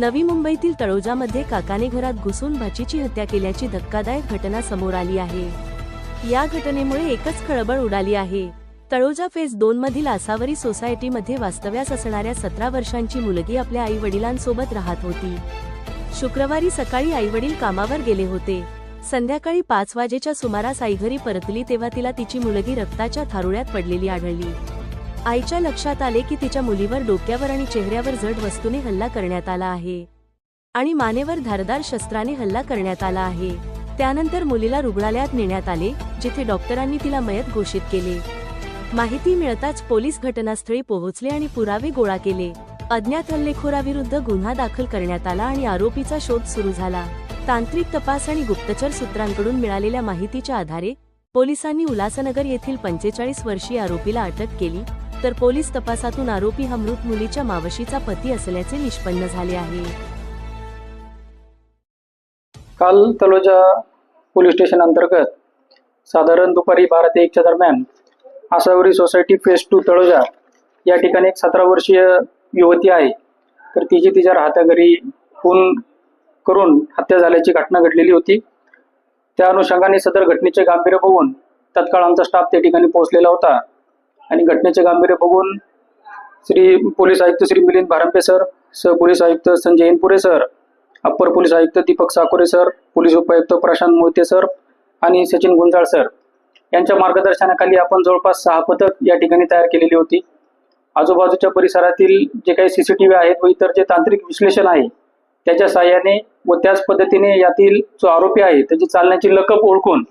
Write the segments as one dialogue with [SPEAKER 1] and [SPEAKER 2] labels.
[SPEAKER 1] नवी मुंबईतील तळोजामध्ये काकाने घरात घुसून भाचीची हत्या केल्याची धक्कादायक घटना समोर आली आहे. या घटनेमुळे एकच खळबळ उडाली आहे. तळोजा फेज दोन मधील आसावरी सोसायटीमध्ये वास्तव्यास असणाऱ्या सतरा वर्षांची मुलगी आपल्या आई वडिलांसोबत राहत होती. शुक्रवारी सकाळी आईवडील कामावर गेले होते. संध्याकाळी पाच वाजेच्या सुमारास आई घरी परतली तेव्हा तिला तिची मुलगी रक्ताच्या थारुळ्यात पडलेली आढळली. आईच्या लक्षात आले की तिच्या मुलीवर डोक्यावर आणि चेहऱ्यावर जड वस्तूने हल्ला करण्यात आला आहे. आणि मानेवर धारदार शस्त्राने हल्ला करण्यात आला आहे. त्यानंतर मुलीला रुग्णालयात नेण्यात आले जिथे डॉक्टरांनी तिला मयत घोषित केले. माहिती मिळताच पोलीस घटनास्थळी पोहोचले आणि पुरावे गोळा केले. अज्ञात हल्लेखोराविरुद्ध गुन्हा दाखल करण्यात आला आणि आरोपीचा शोध सुरू झाला. तांत्रिक तपास आणि गुप्तचर सूत्रांकडून मिळालेल्या माहितीच्या आधारे पोलिसांनी उल्हासनगर येथील पंचेचाळीस वर्षीय आरोपीला अटक केली तर पोलीस तपासातून आरोपी हा मृत मुलीच्या मावशीचा पती असल्याचे निष्पन्न झाले आहे.
[SPEAKER 2] काल तलोजा पोलीस स्टेशन अंतर्गत साधारण दुपारी बारा ते एकच्या दरम्यान Asavari society phase two Taloja या ठिकाणी एक सतरा वर्षीय युवती आहे. तर तिची तिच्या राहत्या घरी खून करून हत्या झाल्याची घटना घडलेली होती. त्या अनुषंगाने सदर घटनेचे गांभीर्य बघून तत्काळ आमचा स्टाफ त्या ठिकाणी पोहोचलेला होता. आणि घटनेचे गांभीर्य बघून श्री पोलीस आयुक्त श्री मिलिंद भारंपे सर सह पोलीस आयुक्त Sanjay Inpure sir upper police आयुक्त दीपक साकोरे सर पोलीस उपायुक्त प्रशांत मोहिते सर आणि सचिन गुंजाळ सर. यांच्या मार्गदर्शनाखाली आपण जवळपास सहा पथक या ठिकाणी तयार केलेली होती. आजूबाजूच्या परिसरातील जे काही सीसीटीव्ही आहेत व इतर जे तांत्रिक विश्लेषण आहे त्याच्या साहाय्याने व त्याच पद्धतीने यातील जो आरोपी आहे त्याची चालण्याची लकप ओळखून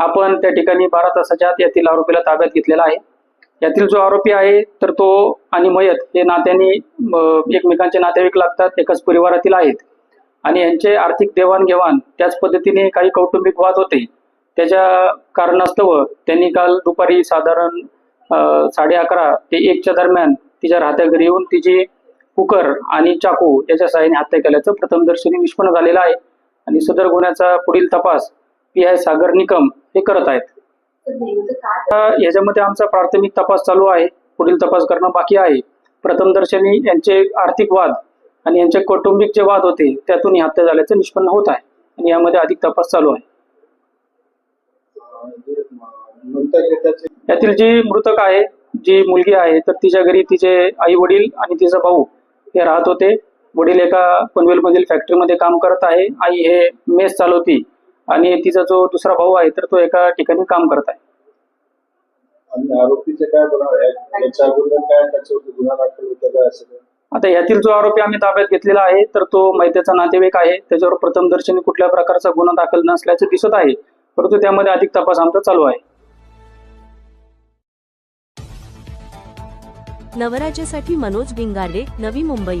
[SPEAKER 2] आपण त्या ठिकाणी बारा तासाच्या आत यातील आरोपीला ताब्यात घेतलेला आहे. यातील जो आरोपी आहे तर तो आणि मयत हे नात्याने एकमेकांचे नातेवाईक लागतात एकाच परिवारातील आहेत. आणि यांचे आर्थिक देवाणघेवाण त्याच पद्धतीने काही कौटुंबिक वाद होते. त्याच्या कारणास्तव त्यांनी काल दुपारी साधारण साडे अकरा ते एकच्या दरम्यान तिच्या राहत्या घरी येऊन तिची कुकर आणि चाकू याच्या सहाय्याने हत्या केल्याचं प्रथमदर्शनी निष्पन्न झालेलं आहे. आणि सदर गुन्ह्याचा पुढील तपास पी आय सागर निकम हे करत आहेत. याच्यामध्ये आमचा प्राथमिक तपास चालू आहे. पुढील तपास करणं बाकी आहे. प्रथमदर्शनी यांचे आर्थिक वाद आणि यांचे कौटुंबिक जे वाद होते त्यातून ही हत्या झाल्याचं निष्पन्न होत आहे आणि यामध्ये अधिक तपास चालू आहे. यातील जी मृतक आहे जी मुलगी आहे तर तिच्या घरी तिचे आई वडील आणि तिचा भाऊ हे राहत होते. वडील एका पनवेलमधील फॅक्टरीमध्ये काम करत आहे. आई हे मेस चालवती. आणि तिचा जो दुसरा भाऊ आहे तर तो एका ठिकाणी काम करत आहे.
[SPEAKER 3] आणि आरोपीचे काय?
[SPEAKER 2] आता यातील जो आरोपी आम्ही ताब्यात घेतलेला आहे तर तो मैत्याचा नातेवाईक आहे. त्याच्यावर प्रथमदर्शनी कुठल्या प्रकारचा गुन्हा दाखल नसल्याचे दिसत आहे. परंतु त्यामध्ये अधिक तपास आमचा चालू आहे.
[SPEAKER 1] नवराज्यासाठी मनोज भिंगाडे नवी मुंबई.